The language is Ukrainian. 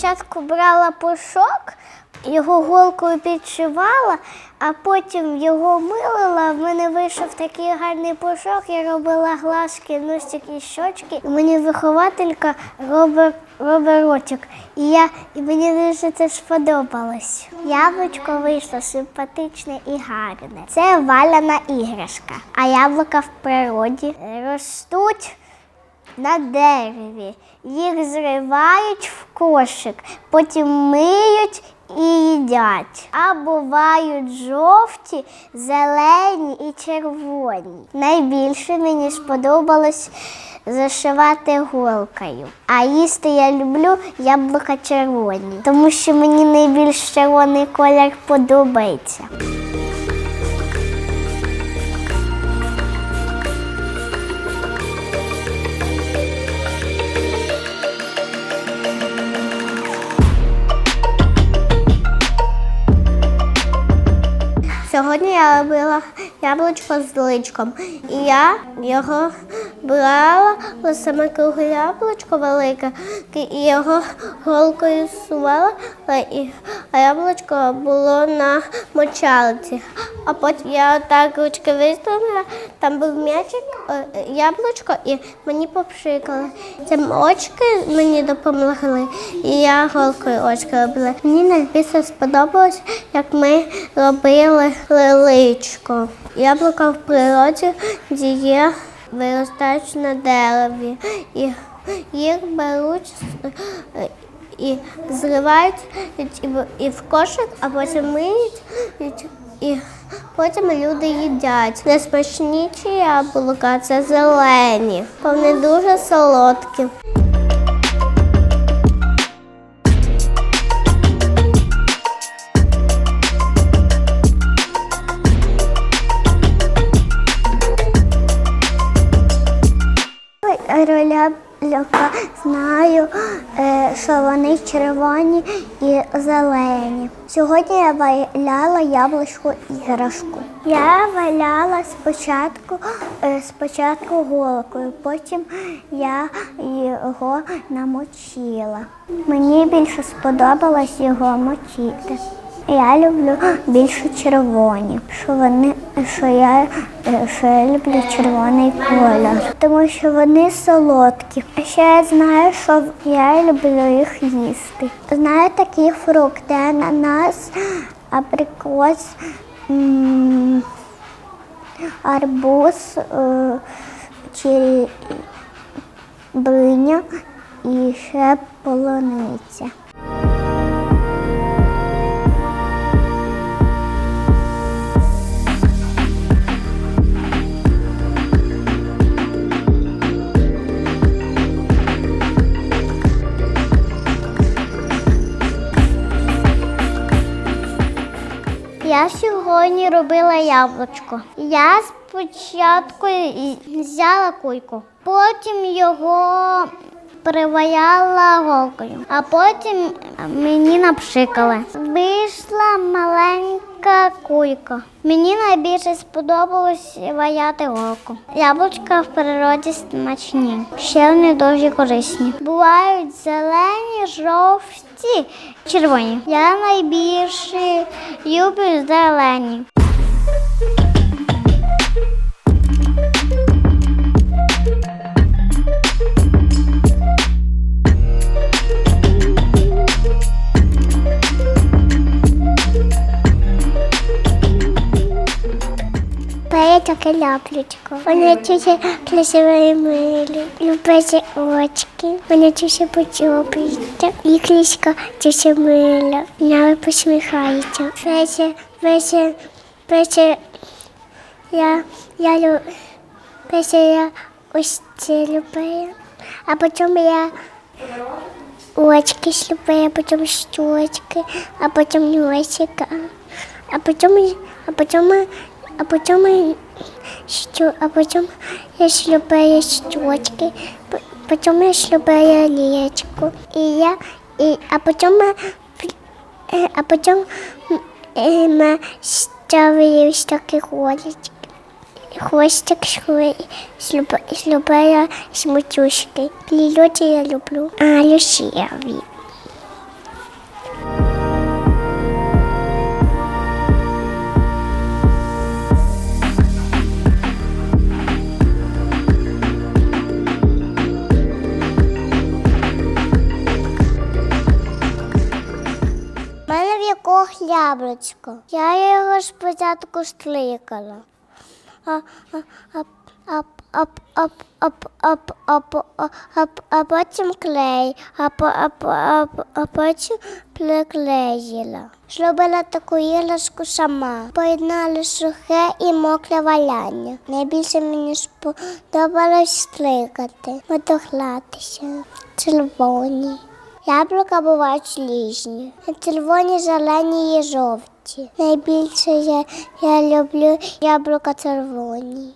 спочатку брала пушок, його голкою підшивала, а потім його милила. В мене вийшов такий гарний пушок, я робила глазки, носик і щочки. І мені вихователька робить, ротик. І, я, і мені дуже це сподобалось. Яблучко вийшло симпатичне і гарне. Це валяна іграшка. А яблука в природі ростуть на дереві. Їх зривають в кошик, потім миють і їдять. А бувають жовті, зелені і червоні. Найбільше мені сподобалось зашивати голкою. А їсти я люблю яблука червоні, тому що мені найбільш червоний колір подобається. Сьогодні я робила яблучко з личком. І я його брала саме кругле яблучко велике, і його голкою сувала, і, яблучко було на мочалці. А потім я отак ручки виставила, там був м'ячик, е, яблучко, і мені попшикали. Цим очки мені допомогли, і я голкою очки робила. Мені найбільше сподобалось, як ми робили лиличко. Яблука в природі є, виростають на дереві. І їх беруть і зривають і в- кошик, а потім миють. І потім люди їдять. Найсмачніші яблука це зелені, вони дуже солодкі. Що вони червоні і зелені. Сьогодні я валяла яблучку іграшку. Я валяла спочатку, е, спочатку голкою, потім я його намочила. Мені більше сподобалось його мочити. Я люблю більше червоні, що вони що я, е, що я люблю червоний колір, тому що вони солодкі. А ще я знаю, що я люблю їх їсти. Знаю такі фрукти, ананас, абрикос, арбуз, е, черебриня і ще полуниця. Я сьогодні робила яблучко. Я спочатку взяла кульку, потім його приваяла голкою, а потім мені напшикали. Вийшла маленька кулька. Мені найбільше сподобалось ваяти голку. Яблучка в природі смачні, ще вони дуже корисні. Бувають зелені, жовті, червоні. Я найбільше люблю зелені. Це таке ляплючко. Вони дуже красиві милі. Любить очки. Вони дуже подобаються. І клічка дуже мила. Вона посміхається. Песе, песе, песе. Я, я. Песе я ось це люблю. А потім я очки слюбаю, а потім щочки, а потім носика. А потім, а потім, а потім, що, а потім я шлюбаю щочки, потім я шлюбаю лічку. І я, і, а потім, е, а потім ми ставили такі голочки. Хвостик слюбаю смутюшки. Лілоті я люблю. А, люшеві. Яблучко. Я його спочатку штрикала. А, потім клей, а, потім приклеїла. Зробила таку іграшку сама. Поєднали сухе і мокре валяння. Найбільше мені сподобалось стрикати, мотоглатися. Червоні. Яблука бувають ліжні, Червоні, зелені і жовті. Найбільше я, я люблю яблука червоні.